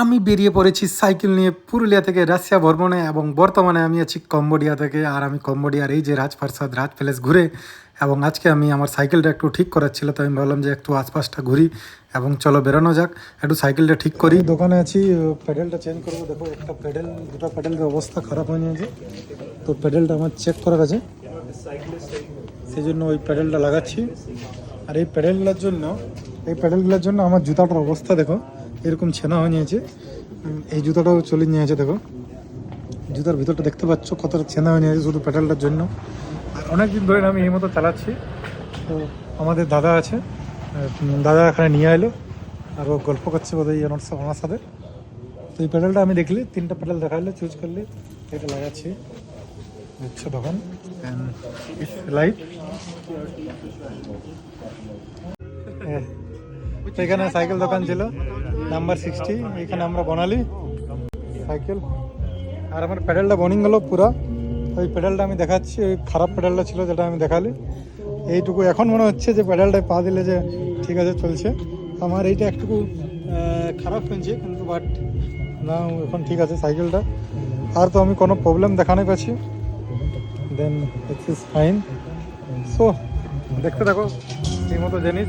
আমি বেরিয়ে পড়েছি সাইকেল নিয়ে পুরুলিয়া থেকে রাশিয়া ভ্রমণে এবং বর্তমানে আমি আছি কম্বোডিয়া থেকে। আর আমি কম্বোডিয়ার এই যে রাজপ্রাসাদ, রাজ প্যালেস ঘুরে এবং আজকে আমি আমার সাইকেলটা একটু ঠিক করার ছিল তো আমি ভাবলাম যে একটু আশপাশটা ঘুরি এবং চলো বেরোনো যাক। একটু সাইকেলটা ঠিক করি। দোকানে আছি প্যাডেলটা চেঞ্জ করব। দেখো, একটা প্যাডেল, দুটো প্যাডেলের অবস্থা খারাপ হয়ে নিয়েছে তো প্যাডেলটা আমার চেক করার আছে সেই জন্য ওই প্যাডেলটা লাগাচ্ছি। আর এই প্যাডেলগুলোর জন্য, এই প্যাডেলগুলোর জন্য আমার জুতাটার অবস্থা দেখো। এরকম ছেনা হয়ে নিয়েছে। এই জুতাটাও চলে নিয়েছে, দেখো। জুতার ভিতরটা দেখতে পাচ্ছ, কতটা ছেনা হয়ে নিয়েছে শুধু প্যাডেলটার জন্য। আর অনেক দিন ধরে আমি এই মতো চালাচ্ছি। তো আমাদের দাদা আছে দাদা এখানে নিয়ে এলো। আর ও গল্প করছে বোধহয় আমার সাথে। তো এই প্যাডেলটা আমি দেখলি, তিনটা প্যাডেল দেখাইলে চুজ করলে, এটা লাগাচ্ছি। হচ্ছে তখন? লাইট এখানে সাইকেল দোকান ছিল। নাম্বার সিক্সটি এখানে আমরা বানালি। সাইকেল আর আমার প্যাডেলটা বনিং গেলো পুরা। ওই প্যাডেলটা আমি দেখাচ্ছি, ওই খারাপ প্যাডেলটা ছিল যেটা আমি দেখালি। এইটুকু এখন মনে হচ্ছে যে প্যাডেলটায় পা দিলে যে ঠিক আছে চলছে। আমার এইটা একটুকু খারাপ হয়েছে, কিন্তু বাট না এখন ঠিক আছে সাইকেলটা আর তো আমি কোনো প্রবলেম দেখানোই পাচ্ছি। Then it's is fine so দেখতে থাকো, এই মতো জিনিস।